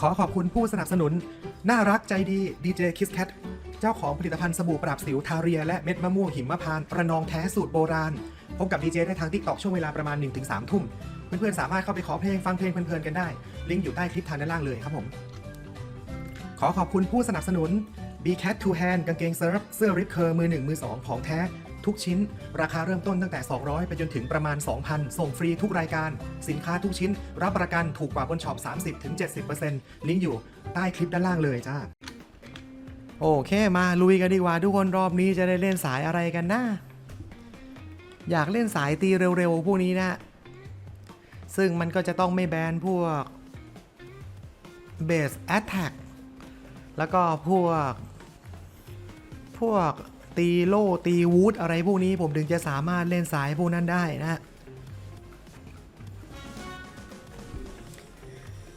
ขอขอบคุณผู้สนับสนุน น่ารักใจดีดีเจคิสแคทเจ้าของผลิตภัณฑ์สบู่ปราบสิวทาเรียและเม็ดมะม่วงหิมพานต์ระนองแท้สูตรโบราณ พบกับดีเจได้ทางทิกตอกช่วงเวลาประมาณ 1-3 ทุ่ม เพื่อนๆ สามารถเข้าไปขอเพลงฟังเพลงเพลินๆกันได้ ลิงก์อยู่ใต้คลิปทางด้านล่างเลยครับผม ขอขอบคุณผู้สนับสนุน b c a t Two Hand กางเกงเซิร์ฟเสื้อริปเคอร์มือ1มือ2ของแท้ ทุกชิ้น ราคาเริ่มต้นตั้งแต่ 200 ไปจนถึงประมาณ 2,000 ส่งฟรีทุกรายการ สินค้าทุกชิ้น รับประกันถูกกว่าบนช็อป 30-70%ลิงก์อยู่ใต้คลิปด้านล่างเลยจ้าโอเค มาลุยกันดีกว่า ทุกคนรอบนี้จะได้เล่นสายอะไรกันนะ อยากเล่นสายตีเร็วๆ พวกนี้นะ ซึ่งมันก็จะต้องไม่แบนพวก Base Attack แล้วก็พวก พวก ตีโล่ตีวูดอะไรพวกนี้ผมถึงจะสามารถเล่นสายพวกนั้นได้นะ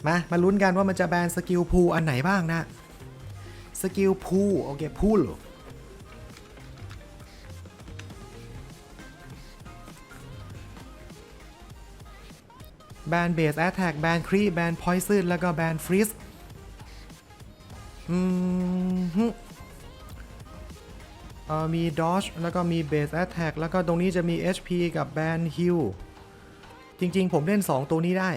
มามาลุ้นกันว่ามันจะแบนสกิลพูอันไหนบ้างนะสกิลพูโอเคพูลแบนเบสแอตแทกแบนครีแบนพอยซึนแล้วก็แบนฟรีสอืม เอ่อมีดอ g แล้วก็มีเบสแอตแทกแล้วก็ตรงนี้จะมี HP กับแบนฮิลจริงๆ ผมเล่น 2 ตัวนี้ได้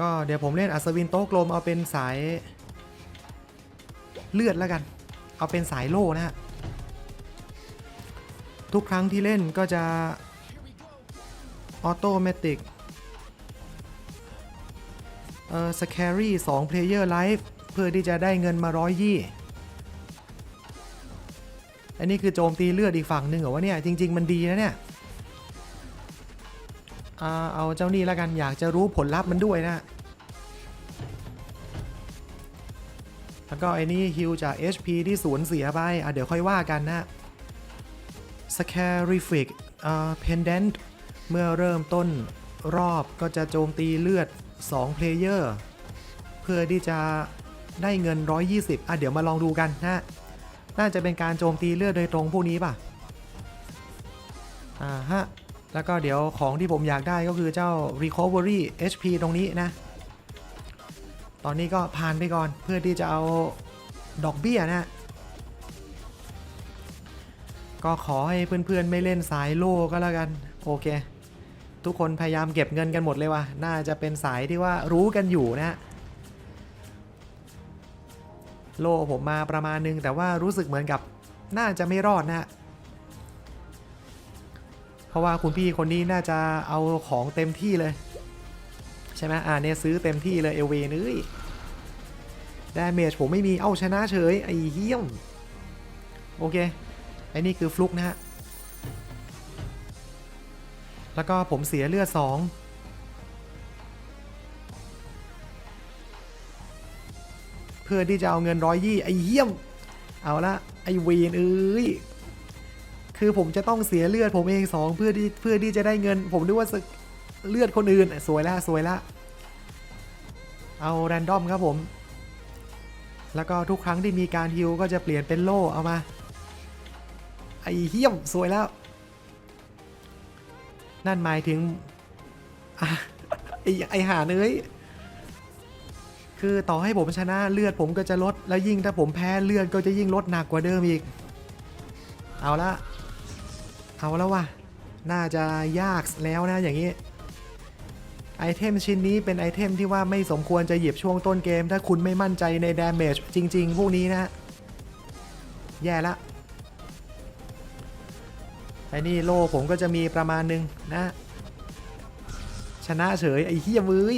ก็เดี๋ยวผมเล่นอัศวินโต๊ะกลมเอาเป็นสายเลือดแล้วกัน เอาเป็นสายโล่นะฮะ ทุกครั้งที่เล่นก็จะออโตเมติกเอ่อสแครี่2 Player Life เพื่อที่จะได้เงินมาร้อยยี่ อันนี้คือโจมตีเลือดอีกฝั่งหนึ่งเหรอวะเนี่ย จริง ๆ มันดีนะเนี่ยเอาเจ้านี่แล้วกันอยากจะรู้ผลลัพธ์มันด้วยนะ แล้วก็ไอ้นี่ฮิวจาก HP ที่สูญเสียไปอะเดี๋ยวค่อยว่ากันนะ Scarific อ่า Pendant เมื่อเริ่มต้นรอบก็จะโจมตีเลือด2 Player เพื่อที่จะได้เงิน 120 อะเดี๋ยวมาลองดูกันนะ น่าจะเป็นการโจมตีเลือดโดยตรงพวกนี้ป่ะ อ่าฮะ แล้วก็เดี๋ยวของที่ผมอยากได้ก็คือเจ้า Recovery HP ตรงนี้นะ ตอนนี้ก็ผ่านไปก่อนเพื่อที่จะเอาดอกเบี้ยนะก็ขอให้เพื่อนๆไม่เล่นสายโล่ก็แล้วกัน โอเค ทุกคนพยายามเก็บเงินกันหมดเลยว่ะ น่าจะเป็นสายที่ว่ารู้กันอยู่นะ โล่ผมมาประมาณนึง แต่ว่ารู้สึกเหมือนกับน่าจะไม่รอดนะ เพราะว่าคุณพี่คนนี้น่าจะเอาของเต็มที่เลย ใช่ไหมอ่าเนี่ยซื้อเต็มที่เลยเอลเวนเอ้ยดาเมจผมไม่มี เอ้าชนะเฉย ไอ้เหี้ยม โอเค ไอ้นี่คือฟลุกนะฮะ แล้วก็ผมเสียเลือด 2 เพื่อที่จะเอาเงินร้อยยี่ไอ้เหี้ยม เอาละไอ้เวนเอ้ยคือผมจะต้องเสียเลือดผมเองสองเพื่อที่เพื่อที่จะได้เงิน ผมนึกว่าเลือดคนอื่นสวยละสวยละเอาแรนดอมครับผม แล้วก็ทุกครั้งที่มีการฮิวก็จะเปลี่ยนเป็นโล่เอามาไอ้เหี้ยมสวยแล้ว นั่นหมายถึงอไอ้ไอ้หาเอ้ย คือต่อให้ผมชนะเลือดผมก็จะลด แล้วยิ่งถ้าผมแพ้เลือดก็จะยิ่งลดหนักกว่าเดิมอีก เอาละ เอาแล้วว่ะน่าจะยากแล้วนะอย่างนี้ ไอเทมชิ้นนี้เป็นไอเทมที่ว่าไม่สมควรจะหยิบช่วงต้นเกม ถ้าคุณไม่มั่นใจในดาเมจจริง ๆ พวกนี้นะ แย่ละไอ้นี่โล่ผมก็จะมีประมาณหนึงนะ ชนะเฉยไอ้เฮียมือย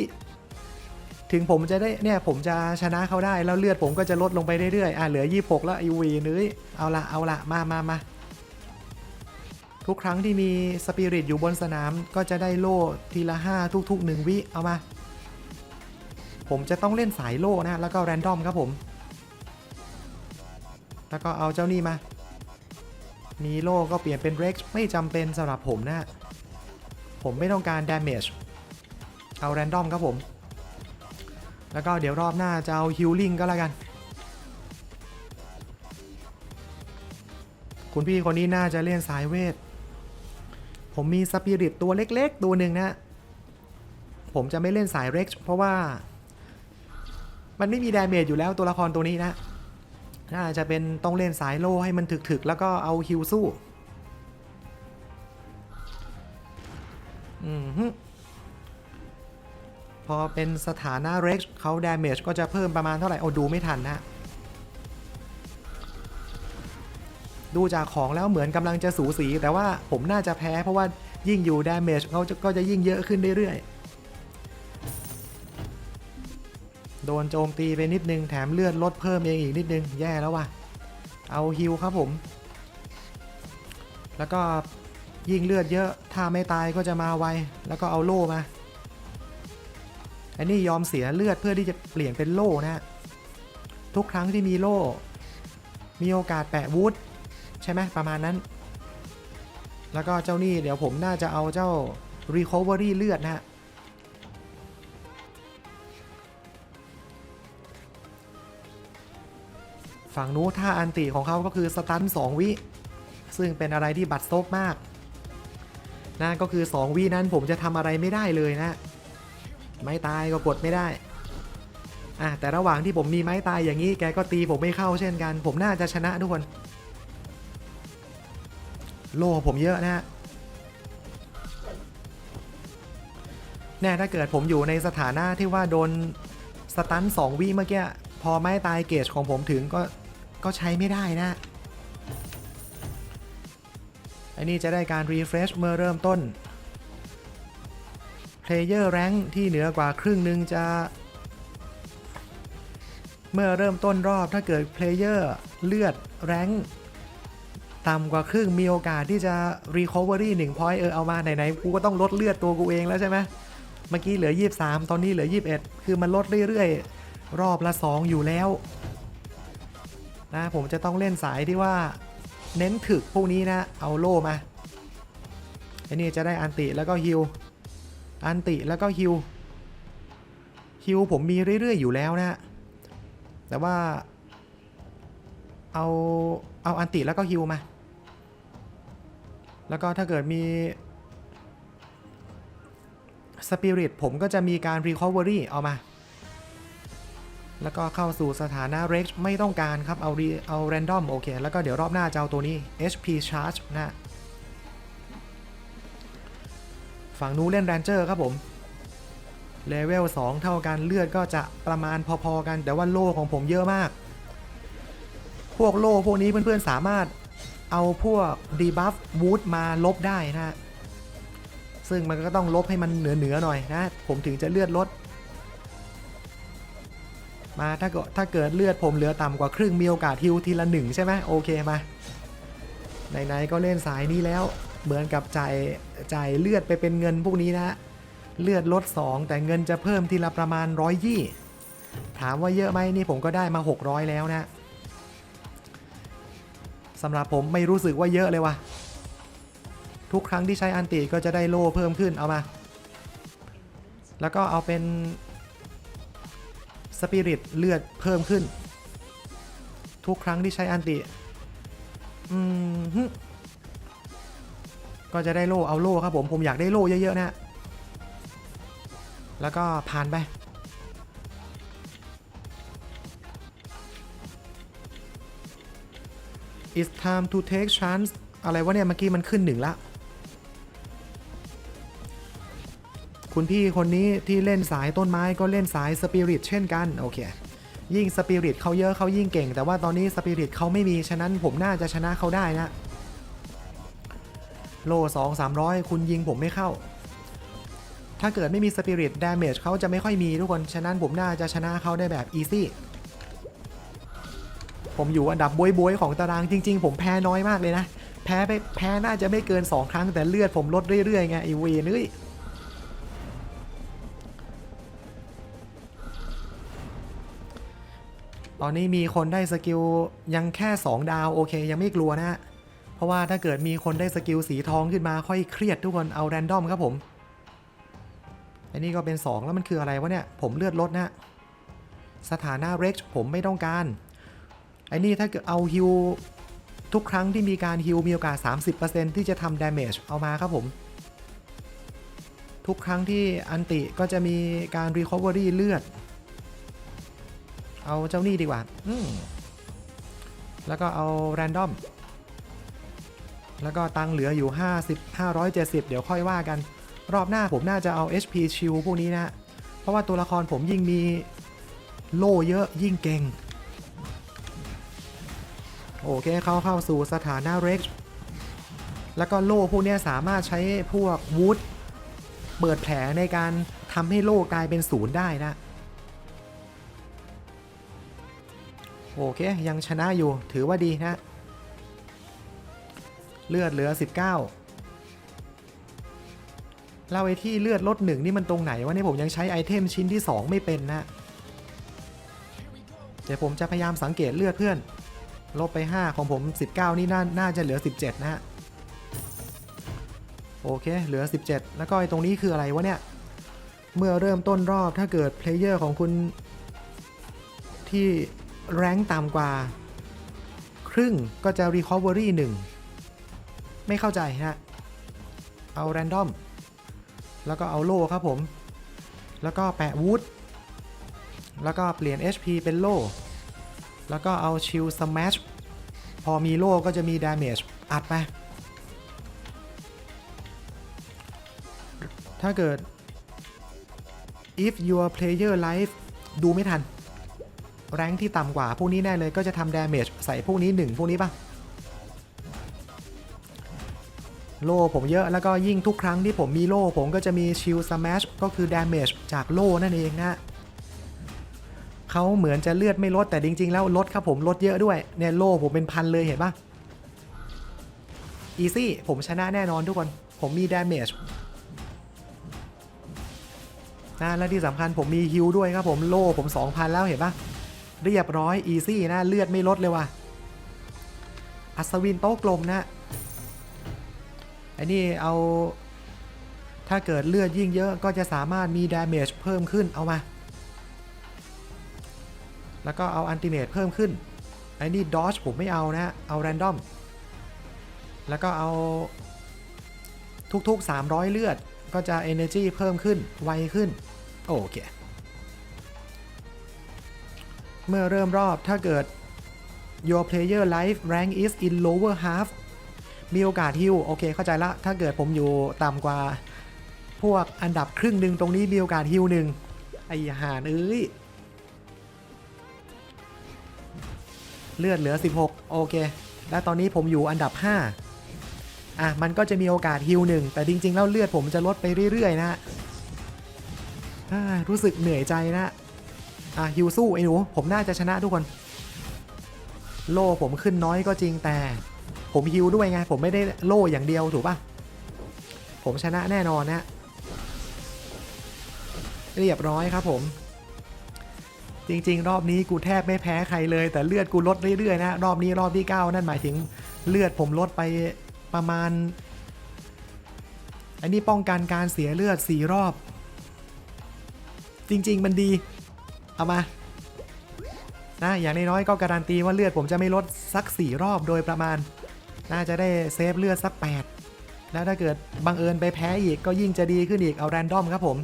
ถึงผมจะได้เนี่ยผมจะชนะเขาได้แล้วเลือดผมก็จะลดลงไปเรื่อยๆอะเหลือ 26 แล้วไอวีเนื้ยเอาละเอาละมามามาทุกครั้งที่มีสปิริตอยู่บนสนามก็จะได้โล่ทีละ 5 ทุกๆ 1 วิเอามา ผมจะต้องเล่นสายโล่นะแล้วก็แรนดอมครับผม แล้วก็เอาเจ้านี่มา มีโล่ก็เปลี่ยนเป็นเร็กไม่จำเป็นสำหรับผมนะ ผมไม่ต้องการดาเมจเอาแรนดอมครับผม แล้วก็เดี๋ยวรอบหน้าจะเอาฮิลลิ่งก็แล้วกัน คุณพี่คนนี้น่าจะเล่นสายเวท ผมมีสปิริตตัวเล็กๆ ตัวหนึ่งนะ ผมจะไม่เล่นสายเร็กเพราะว่า มันไม่มีดาเมจอยู่แล้วตัวละครตัวนี้นะ น่าจะเป็นต้องเล่นสายโล่ให้มันถึกๆ แล้วก็เอาฮิวสู้ อืม พอเป็นสถานะเร็กเขาดาเมจก็จะเพิ่มประมาณเท่าไหร่ โอ้ดูไม่ทันนะดูจากของแล้วเหมือนกำลังจะสูสี แต่ว่าผมน่าจะแพ้เพราะว่ายิ่งอยู่ดาเมจเขาจะก็จะยิ่งเยอะขึ้นเรื่อยๆ โดนโจมตีไปนิดนึง แถมเลือดลดเพิ่มเองอีกนิดนึง แย่แล้วว่ะ เอาฮิลครับผม แล้วก็ยิ่งเลือดเยอะ ถ้าไม่ตายก็จะมาไว แล้วก็เอาโล่มา อันนี้ยอมเสียเลือดเพื่อที่จะเปลี่ยนเป็นโล่นะทุกครั้งที่มีโล่ มีโอกาสแปะวูดใช่ไหมประมาณนั้น แล้วก็เจ้านี่เดี๋ยวผมน่าจะเอาเจ้า Recovery เลือดนะฮะฝั่งนู้นท่าอันติของเขาก็คือสตัน2 วิ ซึ่งเป็นอะไรที่บัดซบมากนั่นก็คือ 2 วินั้นผมจะทำอะไรไม่ได้เลยนะ ไม้ตายก็กดไม่ได้อะแต่ระหว่างที่ผมมีไม้ตายอย่างนี้แกก็ตีผมไม่เข้าเช่นกัน ผมน่าจะชนะทุกคน โล่ผมเยอะนะฮะแน่ถ้าเกิดผมอยู่ในสถานะที่ว่าโดนสตันสองวิเมื่อกี้พอไม้ตายเกจของผมถึงก็ก็ใช้ไม่ได้นะอันนี้จะได้การ refresh เมื่อเริ่มต้น Player Rank ที่เหนือกว่าครึ่งหนึ่งจะ เมื่อเริ่มต้นรอบถ้าเกิด Player เลือด Rank ต่ำกว่าครึ่งมีโอกาสที่จะ recovery 1 point เออเอามาไหนๆกูก็ต้องลดเลือดตัวกูเองแล้วใช่ไหมเมื่อกี้เหลือ 23 ตอนนี้เหลือ 21 คือมันลดเรื่อยๆ รอบละ 2 อยู่แล้วนะผมจะต้องเล่นสายที่ว่าเน้นถึกพวกนี้นะ เอาโล่มาไอ้นี่จะได้อันติแล้วก็ฮิว อันติแล้วก็ฮิวฮิวผมมีเรื่อย ๆ อยู่แล้วนะแต่ว่า เอา เอาอันติแล้วก็ฮิวมา แล้วก็ถ้าเกิดมีสปิริตผมก็จะมีการ Recovery เอามา แล้วก็เข้าสู่สถานะ Rex ไม่ต้องการครับ เอาเอา Random โอเค แล้วก็เดี๋ยวรอบหน้าจะเอาตัวนี้ HP Charge นะ ฝั่งนู้นเล่น Ranger ครับผมเลเวล2เท่ากันเลือดก็จะประมาณพอๆกัน แต่ว่าโล่ของผมเยอะมาก พวกโล่พวกนี้เพื่อนๆสามารถเอาพวก debuff wood มาลบได้นะ ซึ่งมันก็ต้องลบให้มันเหนือๆหน่อยนะ ผมถึงจะเลือดลด มาถ้าเกิดถ้าเกิดเลือดผมเหลือต่ำกว่าครึ่งมีโอกาสฮิวทีละหนึ่งใช่ไหมโอเคมาไหนๆก็เล่นสายนี้แล้ว เหมือนกับจ่ายจ่ายเลือดไปเป็นเงินพวกนี้นะเลือดลด 2 แต่เงินจะเพิ่มทีละประมาณร้อยยี่ถามว่าเยอะไหมนี่ผมก็ได้มา 600 แล้วนะสำหรับผมไม่รู้สึกว่าเยอะเลยว่ะทุกครั้งที่ใช้อันติก็จะได้โล่เพิ่มขึ้นเอามา แล้วก็เอาเป็นสปิริตเลือดเพิ่มขึ้น ทุกครั้งที่ใช้อันติ อืม ก็จะได้โล่เอาโล่ครับผมผมอยากได้โล่เยอะๆนะแล้วก็ผ่านไป It's time to take chance อะไรวะเนี่ยเมื่อกี้มันขึ้นหนึ่งละ คุณพี่คนนี้ที่เล่นสายต้นไม้ก็เล่นสายสปิริตเช่นกัน โอเค ยิ่งสปิริตเขาเยอะเขายิ่งเก่ง แต่ว่าตอนนี้สปิริตเขาไม่มี ฉะนั้นผมน่าจะชนะเขาได้นะ โล2 300คุณยิงผมไม่เข้า ถ้าเกิดไม่มีสปิริตดาเมจเขาจะไม่ค่อยมีทุกคน ฉะนั้นผมน่าจะชนะเขาได้แบบอีซี่ ผมอยู่อันดับบวยๆของตารางจริง ๆ ผมแพ้น้อยมากเลยนะ แพ้ไปแพ้น่าจะไม่เกิน 2 ครั้งแต่เลือดผมลดเรื่อยๆไงไอเวนเอ้ยตอนนี้มีคนได้สกิลยังแค่ 2 ดาว โอเค ยังไม่กลัวนะฮะ เพราะว่าถ้าเกิดมีคนได้สกิลสีทองขึ้นมาค่อยเครียดทุกคนเอาแรนดอมครับผมอันนี้ก็เป็น 2 แล้วมันคืออะไรวะเนี่ย ผมเลือดลดนะสถานะเร็กผมไม่ต้องการไอ้นี่ถ้าเกิดเอาฮิวทุกครั้งที่มีการฮิวมีโอกาส 30%ที่จะทำดาเมจเอามาครับผม ทุกครั้งที่อันติก็จะมีการ Recovery เลือด เอาเจ้านี่ดีกว่า แล้วก็เอาแรนดอม แล้วก็ตังค์เหลืออยู่ 50 570 เดี๋ยวค่อยว่ากัน รอบหน้าผมน่าจะเอา HP ชิลพวกนี้นะ เพราะว่าตัวละครผมยิ่งมีโล่เยอะยิ่งเก่ง โอเคเขาเข้าสู่สถานะเร็กแล้วก็โล่พวกนี้สามารถใช้พวกวูดเปิดแผลในการทำให้โล่กลายเป็นศูนย์ได้นะ โอเค ยังชนะอยู่ถือว่าดีนะ เลือดเหลือ 19เราไอ้ที่เลือดลดหนึ่งนี่มันตรงไหนวะเนี่ยผมยังใช้ไอเทมชิ้นที่ 2 ไม่เป็นนะเดี๋ยวผมจะพยายามสังเกตเลือดเพื่อน ลบไป 5 ของผม 19 นี่น่าน่าจะเหลือ 17 นะฮะโอเค เหลือ 17 แล้วก็ไอ้ตรงนี้คืออะไรวะเนี่ย เมื่อเริ่มต้นรอบถ้าเกิดเพลเยอร์ของคุณที่แรงต่ำกว่า ครึ่งก็จะ Recovery 1 ไม่เข้าใจฮะเอา Random แล้วก็เอาโล่ครับผม แล้วก็แปะวูดแล้วก็เปลี่ยน HP เป็นโล่ แล้วก็เอาชิลสแมชพอมีโล่ก็จะมี Damage อัดไป ถ้าเกิด if your player life ดูไม่ทัน แรงที่ต่ำกว่าพวกนี้แน่เลยก็จะทำ damage ใส่พวกนี้ 1 พวกนี้ป่ะ โล่ผมเยอะแล้วก็ยิ่งทุกครั้งที่ผมมีโล่ผมก็จะมี shield smash ก็คือ damage จากโล่นั่นเองนะเขาเหมือนจะเลือดไม่ลดแต่จริง ๆ แล้วลดครับผมลดเยอะด้วยเนี่ยโล่ผมเป็นพันเลยเห็นปะ easy ผมชนะแน่นอนทุกคน ผมมี damage นะและที่สำคัญผมมีฮิลด้วยครับผมโล่ผม 2,000 แล้วเห็นปะเรียบร้อยอีซี่นะเลือดไม่ลดเลยว่ะอัศวินโต๊ะกลมนะ ไอ้นี่เอาถ้าเกิดเลือดยิ่งเยอะก็จะสามารถมี damage เพิ่มขึ้นเอามา แล้วก็เอาอันติเมตเพิ่มขึ้น ไอ้นี่ dodge ผมไม่เอานะ เอา random แล้วก็เอาทุกๆ 300 เลือดก็จะ energy เพิ่มขึ้น ไวขึ้น โอเค เมื่อเริ่มรอบถ้าเกิด your player life rank is in lower half มีโอกาสฮิวโอเคเข้าใจละถ้าเกิดผมอยู่ต่ำกว่า พวกอันดับครึ่งหนึ่งตรงนี้มีโอกาสฮิวหนึ่งไอ้หานเอ้ยเลือดเหลือ 16 โอเค และตอนนี้ผมอยู่อันดับ 5 อะ มันก็จะมีโอกาสฮิวหนึ่ง แต่จริง ๆ แล้วเลือดผมจะลดไปเรื่อย ๆ นะรู้สึกเหนื่อยใจนะ อะฮิวสู้ไอ้หนู ผมน่าจะชนะทุกคน โล่ผมขึ้นน้อยก็จริงแต่ ผมฮิวด้วยไง ผมไม่ได้โล่อย่างเดียวถูกปะผมชนะแน่นอนนะเรียบร้อยครับผม จริง ๆ รอบนี้กูแทบไม่แพ้ใครเลย แต่เลือดกูลดเรื่อยๆนะรอบนี้รอบที่ 9 นั่นหมายถึงเลือดผมลดไปประมาณ อันนี้ป้องกันการเสียเลือด 4 รอบ จริง ๆ มันดี เอามานะอย่างน้อยๆก็การันตีว่าเลือดผมจะไม่ลดสัก 4 รอบโดยประมาณ น่าจะได้เซฟเลือดสัก 8 แล้วถ้าเกิดบังเอิญไปแพ้อีกก็ยิ่งจะดีขึ้นอีกเอาแรนดอมครับผม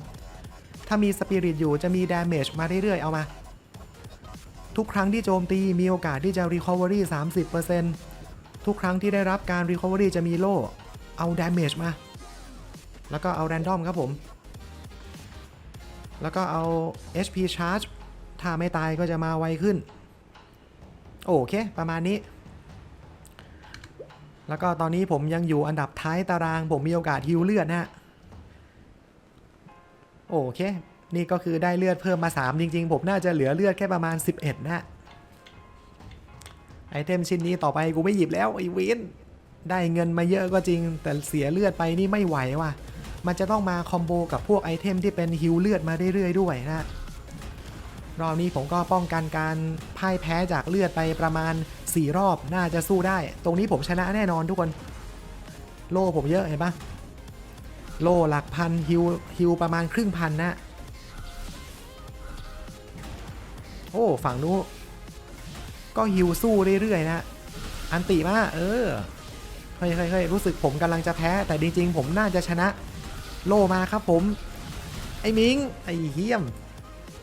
ถ้ามีสปิริตอยู่จะมีดาเมจมาเรื่อยๆเอามา ทุกครั้งที่โจมตีมีโอกาสที่จะ Recovery 30%ทุกครั้งที่ได้รับการ Recovery จะมีโล่เอา Damage มา แล้วก็เอา Random ครับผม แล้วก็เอา HP Charge ถ้าไม่ตายก็จะมาไวขึ้น โอเค ประมาณนี้ แล้วก็ตอนนี้ผมยังอยู่อันดับท้ายตาราง ผมมีโอกาสฮิวเลือดนะฮะโอเค นี่ก็คือได้เลือดเพิ่มมา 3 จริง ๆ ผมน่าจะเหลือเลือดแค่ประมาณ 11 นะไอเทมชิ้นนี้ต่อไปกูไม่หยิบแล้วไอเวนได้เงินมาเยอะก็จริง แต่เสียเลือดไปนี่ไม่ไหวว่ะ มันจะต้องมาคอมโบกับพวกไอเทมที่เป็นฮิลเลือดมาเรื่อยๆด้วยนะรอบนี้ผมก็ป้องกันการพ่ายแพ้จากเลือดไปประมาณ 4 รอบน่าจะสู้ได้ ตรงนี้ผมชนะแน่นอนทุกคน โล่ผมเยอะเห็นปะโล่หลักพันฮิวฮิวประมาณครึ่งพันนะ โอ้ฝั่งนู้ก็ฮิวสู้เรื่อยๆนะอันติมาเออเฮ้ยเฮ้ยเฮ้ยรู้สึกผมกำลังจะแพ้ แต่จริงๆ ผมน่าจะชนะ โล่มาครับผม ไอ้มิงไอ้เฮียม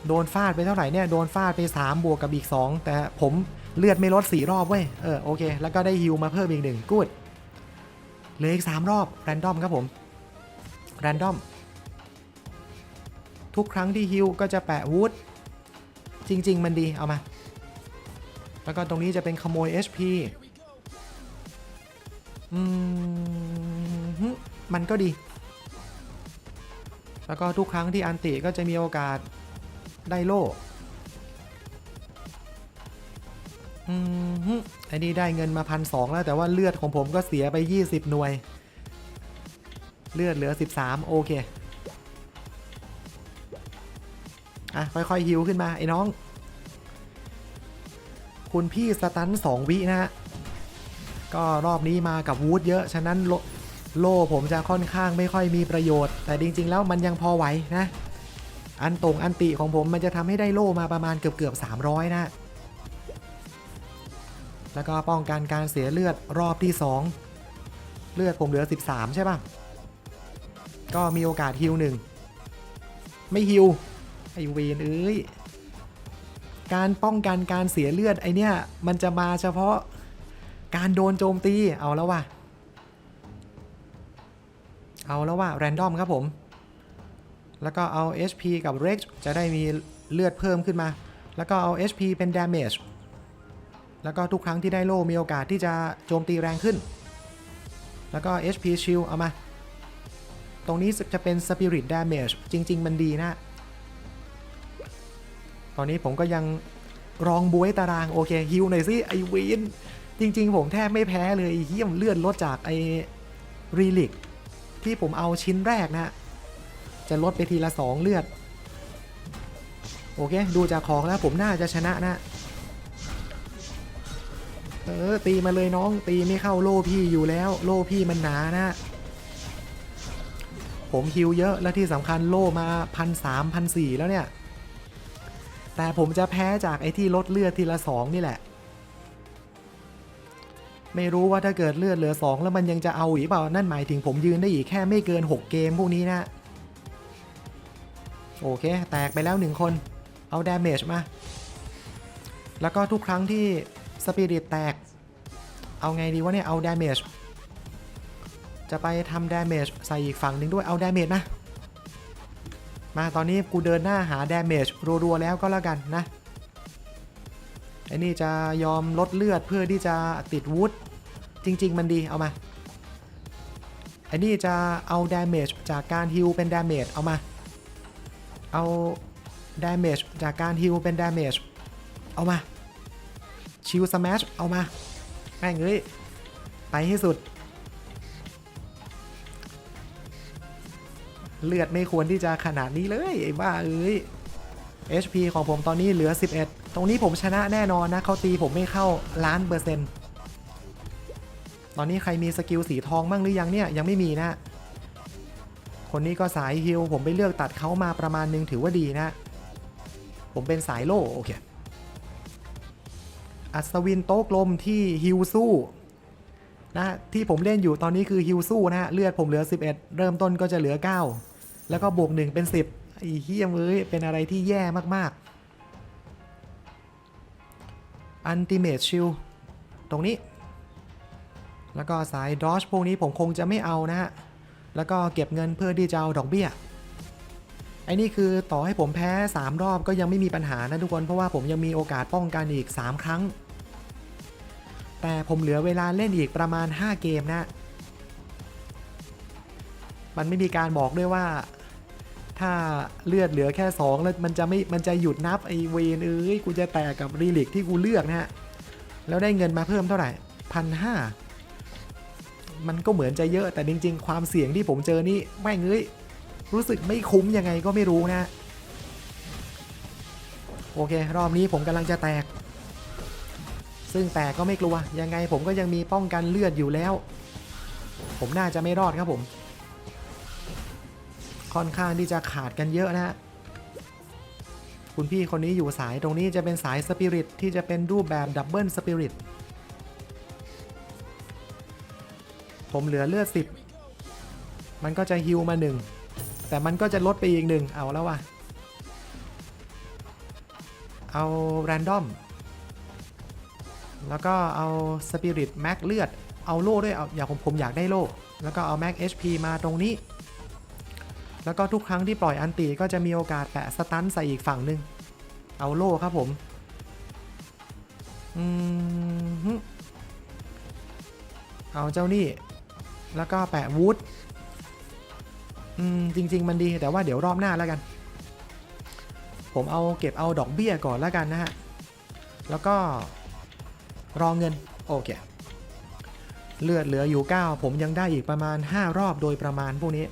โดนฟาดไปเท่าไหร่เนี่ย โดนฟาดไป 3 บวกกับอีก 2 แต่ผม เลือดไม่ลด4รอบเว้ย เออโอเค แล้วก็ได้ฮิวมาเพิ่มอีกหนึ่งกูดเหลืออีก 3 รอบแรนดอมครับผม แรนดอม ทุกครั้งที่ฮิวก็จะแปะวูดจริง ๆ มันดี เอามา แล้วก็ตรงนี้จะเป็นขโมย HP อืมมันก็ดี แล้วก็ทุกครั้งที่อันติก็จะมีโอกาสได้โล่ อืมฮึอันนี้ได้เงินมาพันสองแล้วแต่ว่าเลือดของผมก็เสียไป 20 หน่วย เลือดเหลือ 13 โอเค อะ ค่อยๆฮิวขึ้นมา ไอ้น้อง คุณพี่สตันสองวินะฮะ ก็รอบนี้มากับวูดเยอะ ฉะนั้นโลโล่ผมจะค่อนข้างไม่ค่อยมีประโยชน์ แต่จริง ๆ แล้วมันยังพอไหวนะ อันตรงอันติของผมมันจะทำให้ได้โล่มาประมาณเกือบเกือบ300 นะ แล้วก็ป้องกันการเสียเลือดรอบที่ 2 เลือดผมเหลือ 13 ใช่ป่ะ ก็มีโอกาสฮิวหนึ่งไม่ฮิวไอเวนเอ้ย การป้องกันการเสียเลือดไอเนี้ยมันจะมาเฉพาะการโดนโจมตีเอาแล้วว่ะ เอาแล้วว่าแรนดอมครับผม แล้วก็เอา HP กับ Rex จะได้มีเลือดเพิ่มขึ้นมา แล้วก็เอา HP เป็น Damage แล้วก็ทุกครั้งที่ได้โล่มีโอกาสที่จะโจมตีแรงขึ้น แล้วก็ HP Shield เอามา ตรงนี้จะเป็น Spirit Damage จริง ๆ มันดีนะ ตอนนี้ผมก็ยังรองบวยตาราง โอเคฮิวหน่อยสิไอเวนจริง ๆ ผมแทบไม่แพ้เลยเฮียมเลื่อนลดจากไอรีลิกที่ผมเอาชิ้นแรกนะจะลดไปทีละ 2 เลือด โอเค ดูจากของแล้วผมน่าจะชนะนะ เออ ตีมาเลยน้อง ตีไม่เข้าโล่พี่อยู่แล้ว โล่พี่มันหนานะ ผมฮิวเยอะและที่สำคัญโล่มาพันสามพันสี่แล้วเนี่ย แต่ผมจะแพ้จากไอ้ที่ลดเลือดทีละสองนี่แหละ ไม่รู้ว่าถ้าเกิดเลือดเหลือ2แล้วมันยังจะเอาอีกเปล่า นั่นหมายถึงผมยืนได้อีกแค่ไม่เกิน 6 เกมพวกนี้นะ โอเค แตกไปแล้ว1คน เอาดาเมจมา แล้วก็ทุกครั้งที่ สปิริตแตก เอาไงดีวะเนี่ย เอาดาเมจ จะไปทำดาเมจใส่อีกฝั่งหนึ่งด้วย เอาดาเมจมา มาตอนนี้กูเดินหน้าหาดาเมจรัวๆแล้วก็แล้วกันนะ ไอ้นี่จะยอมลดเลือดเพื่อที่จะติดวูดจริง ๆ มันดี เอามา ไอ้นี่จะเอาดาเมจจากการฮิลเป็นดาเมจ เอามา เอาดาเมจจากการฮิลเป็นดาเมจ เอามา ชิลสแมชเอามา แม่งเอ้ย ไปให้สุด เลือดไม่ควรที่จะขนาดนี้เลย ไอ้บ้าเอ้ย HP ของผมตอนนี้เหลือ 11 ตรงนี้ผมชนะแน่นอนนะเขาตีผมไม่เข้าล้านเปอร์เซ็นต์ตอนนี้ใครมีสกิลสีทองบ้างหรือยังเนี่ย ยังไม่มีนะ คนนี้ก็สายฮิลผมไปเลือกตัดเขามาประมาณนึงถือว่าดีนะ ผมเป็นสายโล่โอเค อัศวินโต๊ะกลมที่ฮิลสู้นะที่ผมเล่นอยู่ตอนนี้คือฮิลสู้นะฮะเลือดผมเหลือ 11 เริ่มต้นก็จะเหลือ 9 แล้วก็บวก 1 เป็น 10ไอ้เฮียมเอ้ยเป็นอะไรที่แย่มากๆอันติเม e ชิลตรงนี้ แล้วก็สายดอชพวกนี้ผมคงจะไม่เอานะฮะ แล้วก็เก็บเงินเพื่อที่จะเอาดอกเบี้ย ไอ้นี่คือต่อให้ผมแพ้ 3 รอบก็ยังไม่มีปัญหานะทุกคนเพราะว่าผมยังมีโอกาสป้องกันอีก 3 ครั้ง แต่ผมเหลือเวลาเล่นอีกประมาณ 5 เกมนะ มันไม่มีการบอกด้วยว่า ถ้าเลือดเหลือแค่ 2 แล้วมันจะไม่มันจะหยุดนับไอเวนเอ้ยกูจะแตกกับรีลิกที่กูเลือกนะฮะแล้วได้เงินมาเพิ่มเท่าไหร่พันห้ามันก็เหมือนจะเยอะแต่จริง ๆ ความเสี่ยงที่ผมเจอนี่แม่งเอ้ย รู้สึกไม่คุ้มยังไงก็ไม่รู้นะ โอเค รอบนี้ผมกำลังจะแตก ซึ่งแตกก็ไม่กลัว ยังไงผมก็ยังมีป้องกันเลือดอยู่แล้ว ผมน่าจะไม่รอดครับผม ค่อนข้างที่จะขาดกันเยอะนะฮะคุณพี่คนนี้อยู่สายตรงนี้จะเป็นสายสปิริตที่จะเป็นรูปแบบดับเบิลสปิริตผมเหลือเลือด 10 มันก็จะฮิวมา1 แต่มันก็จะลดไปอีกหนึ่งเอาแล้วว่ะเอาแรนดอมแล้วก็เอาสปิริตแม็กเลือด เอาโล่ด้วยเอาอยากผมผมอยากได้โล่ แล้วก็เอาแม็ก HP มาตรงนี้ แล้วก็ทุกครั้งที่ปล่อยอันตีก็จะมีโอกาสแปะสตันใส่อีกฝั่งหนึ่งเอาโล่ครับผมอืมเอาเจ้านี่ แล้วก็แปะวูด อืมจริง ๆ มันดีแต่ว่าเดี๋ยวรอบหน้าแล้วกัน ผมเอาเก็บเอาดอกเบี้ยก่อนแล้วกันนะฮะ แล้วก็รอเงิน โอเค เลือดเหลืออยู่ 9 ผมยังได้อีกประมาณ 5 รอบโดยประมาณพวกนี้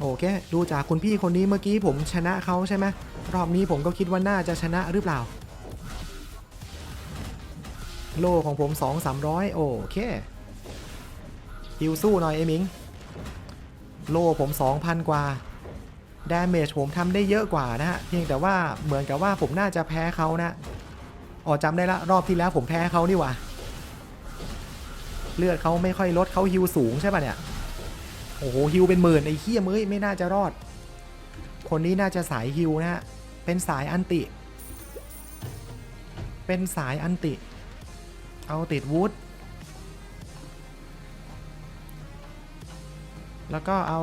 โอเค ดูจากคุณพี่คนนี้เมื่อกี้ผมชนะเขาใช่ไหมรอบนี้ผมก็คิดว่าน่าจะชนะหรือเปล่า โลของผม 2 300 โอเคฮิวสู้หน่อยเอมิง โลผม 2,000 กว่าดาเมจผมทำได้เยอะกว่านะฮะ เพียงแต่ว่าเหมือนกับว่าผมน่าจะแพ้เขานะอ๋อจำได้ละรอบที่แล้วผมแพ้เขานี่หว่า เลือดเขาไม่ค่อยลดเขาฮิวสูงใช่ป่ะเนี่ย โอ้โหฮิวเป็นหมื่นไอ้เหี้ยเอ้ยไม่น่าจะรอด คนนี้น่าจะสายฮิวนะฮะ เป็นสายอันติ เป็นสายอันติ เอาติดวูด แล้วก็เอา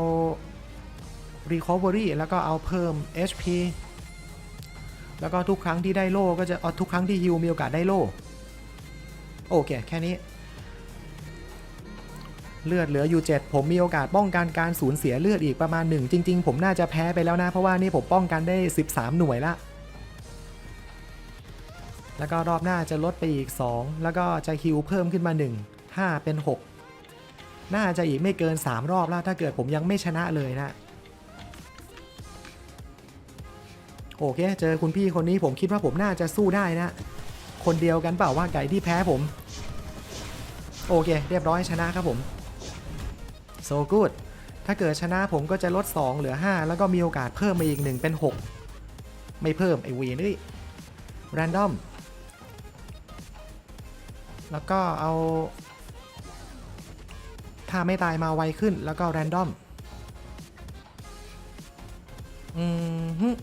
Recovery แล้วก็เอาเพิ่ม HP แล้วก็ทุกครั้งที่ได้โล่ก็จะอทุกครั้งที่ฮิวมีโอกาสได้โล่โอเค แค่นี้ เลือดเหลืออยู่7ผมมีโอกาสป้องกันการสูญเสียเลือดอีกประมาณ 1 จริง ๆ ผมน่าจะแพ้ไปแล้วนะ เพราะว่านี่ผมป้องกันได้ 13 หน่วยละ แล้วก็รอบหน้าจะลดไปอีก 2 แล้วก็จะฮิวเพิ่มขึ้นมา 1 5 เป็น 6 น่าจะอีกไม่เกิน 3 รอบแล้วถ้าเกิดผมยังไม่ชนะเลยนะ โอเค เจอคุณพี่คนนี้ผมคิดว่าผมน่าจะสู้ได้นะ คนเดียวกันเปล่าว่าไก่ที่แพ้ผม โอเค เรียบร้อยชนะครับผม so good ถ้าเกิดชนะผมก็จะลด 2 เหลือ 5 แล้วก็มีโอกาสเพิ่มมาอีก 1 เป็น 6 ไม่เพิ่มไอวีนี่ random แล้วก็เอา ถ้าไม่ตายมาไวขึ้นแล้วก็ random อืม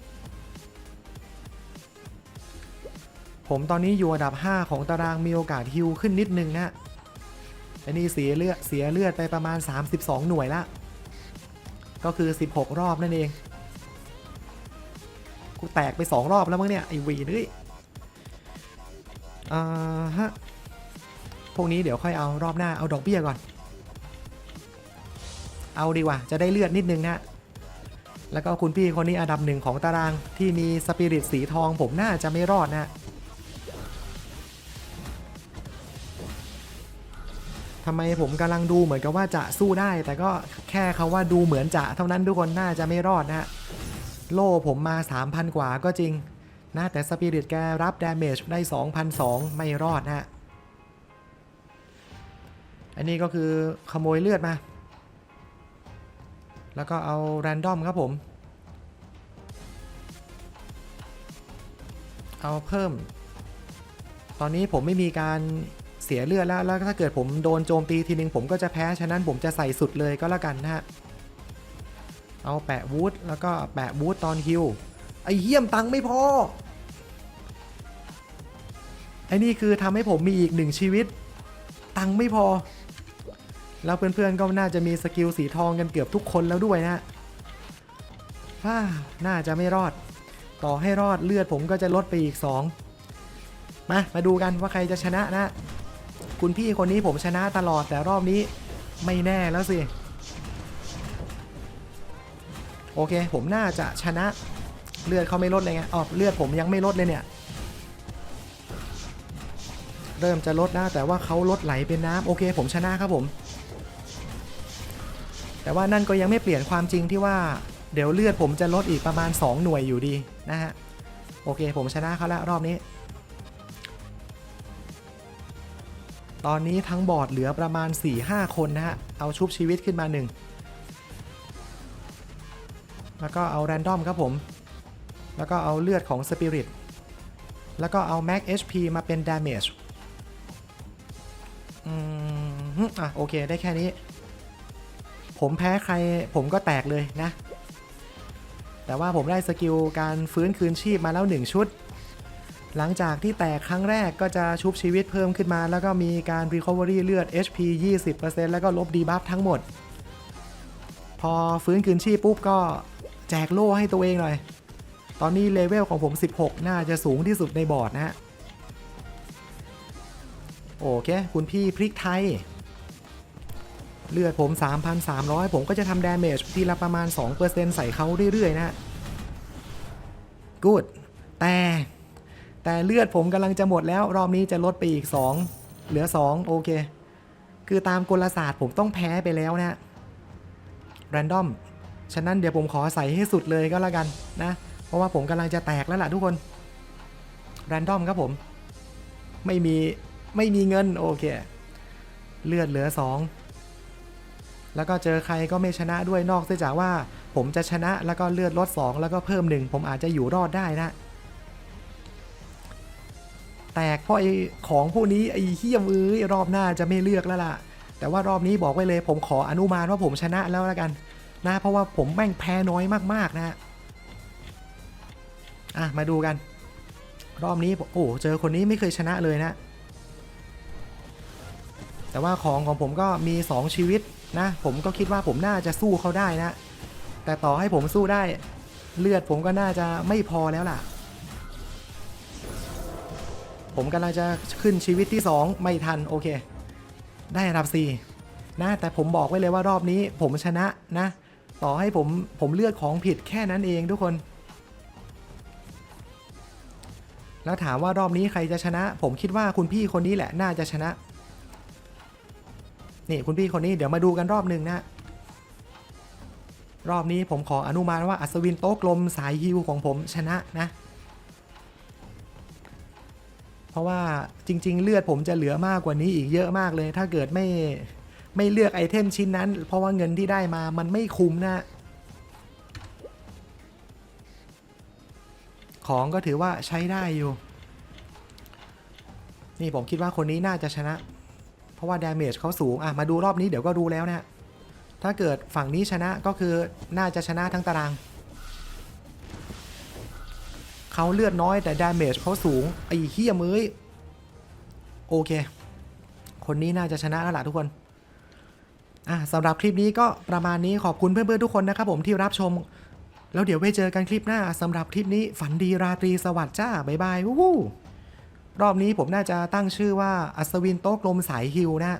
ผมตอนนี้อยู่อันดับ 5 ของตารางมีโอกาสฮิวขึ้นนิดนึงนะอันนี้เสียเลือดเสียเลือดไปประมาณ 32 หน่วยละ ก็คือ 16 รอบนั่นเอง กูแตกไป 2 รอบแล้วมั้งเนี่ย ไอวีนี่อ่าฮะ พวกนี้เดี๋ยวค่อยเอารอบหน้าเอาดอกเบี้ยก่อน เอาดีกว่า จะได้เลือดนิดนึงนะ แล้วก็คุณพี่คนนี้อันดับหนึ่งของตารางที่มีสปิริตสีทองผมน่าจะไม่รอดนะทำไมผมกำลังดูเหมือนกับว่าจะสู้ได้ แต่ก็แค่เขาว่าดูเหมือนจะเท่านั้นทุกคนน่าจะไม่รอดนะโล่ผมมา 3,000 กว่าก็จริงนะแต่สปิริตแกรับดาเมจได้2,002ไม่รอดนะอันนี้ก็คือขโมยเลือดมา แล้วก็เอาแรนดอมครับผม เอาเพิ่ม ตอนนี้ผมไม่มีการเสียเลือดแล้ว แล้วถ้าเกิดผมโดนโจมตีทีนึงผมก็จะแพ้ ฉะนั้นผมจะใส่สุดเลยก็แล้วกันนะฮะ เอาแปะวูดแล้วก็แปะวูดตอนฮิว ไอเหี้ยมตังค์ไม่พอ ไอ้นี่คือทำให้ผมมีอีกหนึ่งชีวิต ตังค์ไม่พอ แล้วเพื่อนๆก็น่าจะมีสกิลสีทองกันเกือบทุกคนแล้วด้วยนะฮ่าน่าจะไม่รอด ต่อให้รอดเลือดผมก็จะลดไปอีก 2 มา มาดูกันว่าใครจะชนะนะ คุณพี่คนนี้ผมชนะตลอดแต่รอบนี้ไม่แน่แล้วสิ โอเค ผมน่าจะชนะ เลือดเขาไม่ลดเลยไงอ๋อเลือดผมยังไม่ลดเลยเนี่ย เริ่มจะลดนะแต่ว่าเขาลดไหลเป็นน้ำโอเค ผมชนะครับผม แต่ว่านั่นก็ยังไม่เปลี่ยนความจริงที่ว่าเดี๋ยวเลือดผมจะลดอีกประมาณ 2 หน่วยอยู่ดีนะฮะ โอเคผมชนะเขาแล้วรอบนี้ ตอนนี้ทั้งบอร์ดเหลือประมาณ 4-5 คนนะฮะ เอาชุบชีวิตขึ้นมา 1 แล้วก็เอาแรนดอมครับผม แล้วก็เอาเลือดของสปิริตแล้วก็เอา Max HP มาเป็น Damage อืมอะโอเคได้แค่นี้ ผมแพ้ใครผมก็แตกเลยนะ แต่ว่าผมได้สกิลการฟื้นคืนชีพมาแล้ว 1 ชุด หลังจากที่แตกครั้งแรกก็จะชุบชีวิตเพิ่มขึ้นมา แล้วก็มีการ Recovery เลือด HP 20%แล้วก็ลบดีบัฟทั้งหมด พอฟื้นคืนชีพปุ๊บก็แจกโล่ให้ตัวเองหน่อย ตอนนี้เลเวลของผม 16 น่าจะสูงที่สุดในบอร์ดนะฮะ โอเค คุณพี่พริกไทย เลือดผม 3,300 ผมก็จะทำดาเมจทีละประมาณ 2%ใส่เขาเรื่อยๆนะกูดแต่แต่เลือดผมกำลังจะหมดแล้ว รอบนี้จะลดไปอีก 2 เหลือ 2 โอเค คือตามกลศาสตร์ผมต้องแพ้ไปแล้วนะแรนดอม ฉะนั้นเดี๋ยวผมขอใส่ให้สุดเลยก็แล้วกันนะ เพราะว่าผมกำลังจะแตกแล้วล่ะทุกคนแรนดอมครับผม ไม่มี ไม่มีเงิน โอเค เลือดเหลือ 2 แล้วก็เจอใครก็ไม่ชนะด้วยนอกเสียจากว่า ผมจะชนะแล้วก็เลือดลด 2 แล้วก็เพิ่ม1ผมอาจจะอยู่รอดได้นะแตกเพราะไอ้ของพวกนี้ไอ้เฮี้ยมเอ้ยรอบหน้าจะไม่เลือกแล้วล่ะ แต่ว่ารอบนี้บอกไว้เลย ผมขออนุมานว่าผมชนะแล้วละกันนะเพราะว่าผมแม่งแพ้น้อยมากๆนะฮะอะมาดูกัน รอบนี้โอ้เจอคนนี้ไม่เคยชนะเลยนะ แต่ว่าของของผมก็มี 2 ชีวิต นะผมก็คิดว่าผมน่าจะสู้เขาได้นะ แต่ต่อให้ผมสู้ได้ เลือดผมก็น่าจะไม่พอแล้วล่ะ ผมกำลังจะขึ้นชีวิตที่ 2 ไม่ทันโอเค ได้อันดับ4นะแต่ผมบอกไว้เลยว่ารอบนี้ผมชนะนะ ต่อให้ผมผมเลือกของผิดแค่นั้นเองทุกคน แล้วถามว่ารอบนี้ใครจะชนะ ผมคิดว่าคุณพี่คนนี้แหละน่าจะชนะ นี่คุณพี่คนนี้เดี๋ยวมาดูกันรอบหนึ่งนะ รอบนี้ผมขออนุมานว่าอัศวินโต๊ะกลมสายฮิวของผมชนะนะ เพราะว่าจริง ๆ เลือดผมจะเหลือมากกว่านี้อีกเยอะมากเลย ถ้าเกิดไม่ไม่เลือกไอเทมชิ้นนั้น เพราะว่าเงินที่ได้มามันไม่คุ้มนะของก็ถือว่าใช้ได้อยู่ นี่ผมคิดว่าคนนี้น่าจะชนะ เพราะว่าดาเมจเขาสูงอะมาดูรอบนี้เดี๋ยวก็รู้แล้วนะถ้าเกิดฝั่งนี้ชนะก็คือน่าจะชนะทั้งตารางเขาเลือดน้อยแต่ดาเมจเขาสูงไอ้เฮี้ยมือยโอเค คนนี้น่าจะชนะแล้วล่ะทุกคนอะสำหรับคลิปนี้ก็ประมาณนี้ขอบคุณเพื่อนๆทุกคนนะครับผมที่รับชม แล้วเดี๋ยวไว้เจอกันคลิปหน้าสำหรับคลิปนี้ฝันดีราตรีสวัสดิ์จ้าบ๊ายบายวู้ รอบนี้ผมน่าจะตั้งชื่อว่าอัศวินโต๊ะกลมสายฮิวนะ